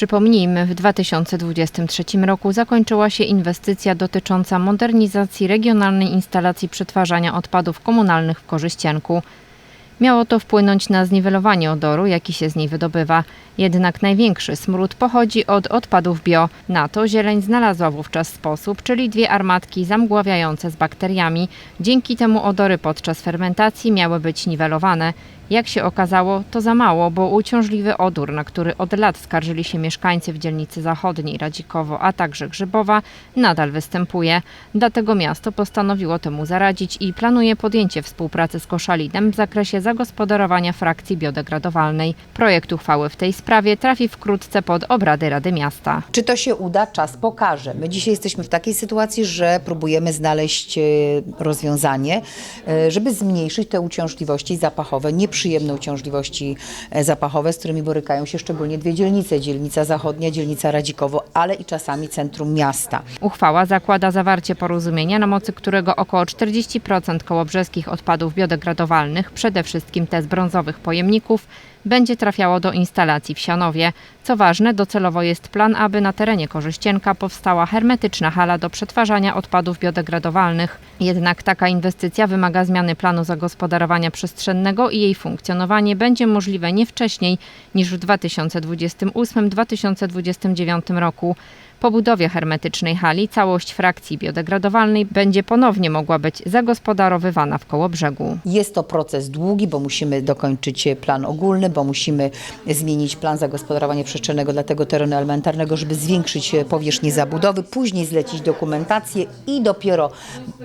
Przypomnijmy, w 2023 roku zakończyła się inwestycja dotycząca modernizacji regionalnej instalacji przetwarzania odpadów komunalnych w Korzyścienku. Miało to wpłynąć na zniwelowanie odoru, jaki się z niej wydobywa. Jednak największy smród pochodzi od odpadów bio. Na to zieleń znalazła wówczas sposób, czyli dwie armatki zamgławiające z bakteriami. Dzięki temu odory podczas fermentacji miały być niwelowane. Jak się okazało, to za mało, bo uciążliwy odór, na który od lat skarżyli się mieszkańcy w dzielnicy zachodniej Radzikowo, a także Grzybowa, nadal występuje. Dlatego miasto postanowiło temu zaradzić i planuje podjęcie współpracy z Koszalinem w zakresie zagospodarowania frakcji biodegradowalnej. Projekt uchwały w tej sprawie trafi wkrótce pod obrady Rady Miasta. Czy to się uda? Czas pokaże. My dzisiaj jesteśmy w takiej sytuacji, że próbujemy znaleźć e, rozwiązanie, e, żeby zmniejszyć te uciążliwości zapachowe, nieprzyjemne uciążliwości e, zapachowe, z którymi borykają się szczególnie dwie dzielnice, dzielnica zachodnia, dzielnica Radzikowo, ale i czasami centrum miasta. Uchwała zakłada zawarcie porozumienia, na mocy którego około 40% kołobrzeskich odpadów biodegradowalnych, przede wszystkim te z brązowych pojemników, będzie trafiało do instalacji w Sianowie. Co ważne, docelowo jest plan, aby na terenie Korzyścienka powstała hermetyczna hala do przetwarzania odpadów biodegradowalnych. Jednak taka inwestycja wymaga zmiany planu zagospodarowania przestrzennego i jej funkcjonowanie będzie możliwe nie wcześniej niż w 2028-2029 roku. Po budowie hermetycznej hali całość frakcji biodegradowalnej będzie ponownie mogła być zagospodarowywana w Kołobrzegu. Jest to proces długi, bo musimy dokończyć plan ogólny, bo musimy zmienić plan zagospodarowania przestrzennego dla tego terenu elementarnego, żeby zwiększyć powierzchnię zabudowy, później zlecić dokumentację i dopiero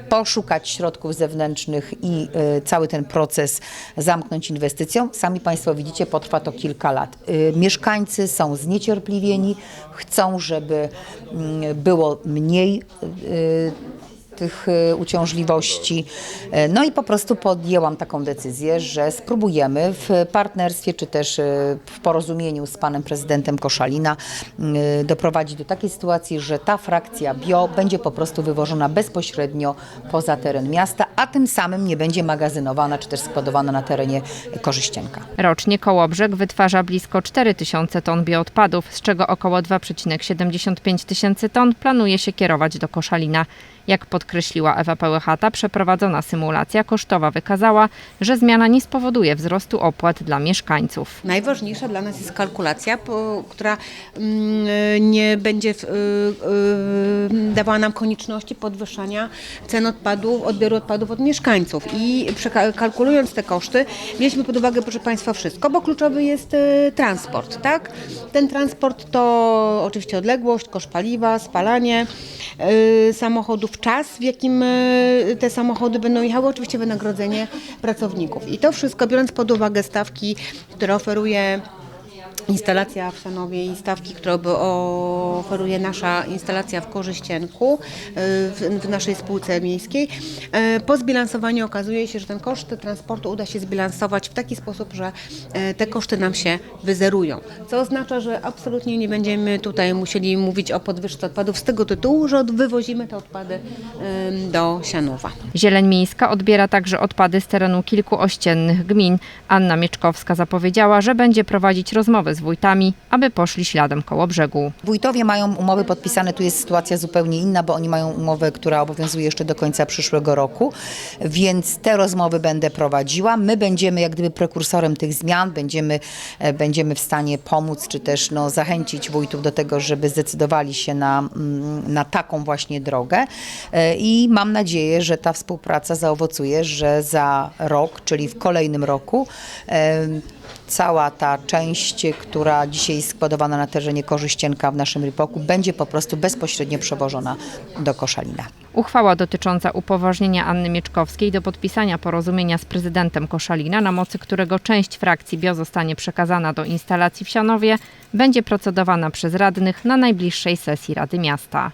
poszukać środków zewnętrznych i e, cały ten proces zamknąć inwestycją. Sami Państwo widzicie, potrwa to kilka lat. E, Mieszkańcy są zniecierpliwieni, chcą, żeby było mniej e, tych e, uciążliwości. E, No i po prostu podjęłam taką decyzję, że spróbujemy w partnerstwie czy też e, w porozumieniu z panem prezydentem Koszalina m, doprowadzić do takiej sytuacji, że ta frakcja bio będzie po prostu wywożona bezpośrednio poza teren miasta, a tym samym nie będzie magazynowana czy też składowana na terenie Korzyścienka. Rocznie Kołobrzeg wytwarza blisko 4 tysiące ton bioodpadów, z czego około 2,75 tysięcy ton planuje się kierować do Koszalina. Jak podkreśliła Ewa Pełychata, przeprowadzona symulacja kosztowa wykazała, że zmiana nie spowoduje wzrostu opłat dla mieszkańców. Najważniejsza dla nas jest kalkulacja, która mm, nie będzie y, y, dawała nam konieczności podwyższania cen odpadów, odbioru odpadów od mieszkańców. I kalkulując te koszty, mieliśmy pod uwagę, proszę Państwa, wszystko, bo kluczowy jest transport, tak? Ten transport to oczywiście odległość, koszt paliwa, spalanie samochodów, czas, w jakim y, te samochody będą jechały, oczywiście wynagrodzenie pracowników. I to wszystko biorąc pod uwagę stawki, które oferuje instalacja w Szanowie i stawki, które oferuje nasza instalacja w Korzyścienku y, w, naszej spółce miejskiej. Y, Po zbilansowaniu okazuje się, że ten koszt transportu uda się zbilansować w taki sposób, że y, te koszty nam się wyzerują. Co oznacza, że absolutnie nie będziemy tutaj musieli mówić o podwyżce odpadów z tego tytułu, że wywozimy te odpady do Sianowa. Zieleń Miejska odbiera także odpady z terenu kilku ościennych gmin. Anna Mieczkowska zapowiedziała, że będzie prowadzić rozmowy z wójtami, aby poszli śladem Kołobrzegu. Wójtowie mają umowy podpisane, tu jest sytuacja zupełnie inna, bo oni mają umowę, która obowiązuje jeszcze do końca przyszłego roku, więc te rozmowy będę prowadziła. My będziemy jak gdyby prekursorem tych zmian, będziemy, e, będziemy w stanie pomóc, czy też no, zachęcić wójtów do tego, żeby zdecydowali się na, mm, na taką właśnie drogę E, i mam nadzieję, że ta współpraca zaowocuje, że za rok, czyli w kolejnym roku, e, cała ta część, która dzisiaj jest składowana na terenie Korzyścienka w naszym Ripoku, będzie po prostu bezpośrednio przewożona do Koszalina. Uchwała dotycząca upoważnienia Anny Mieczkowskiej do podpisania porozumienia z prezydentem Koszalina, na mocy którego część frakcji bio zostanie przekazana do instalacji w Sianowie, będzie procedowana przez radnych na najbliższej sesji Rady Miasta.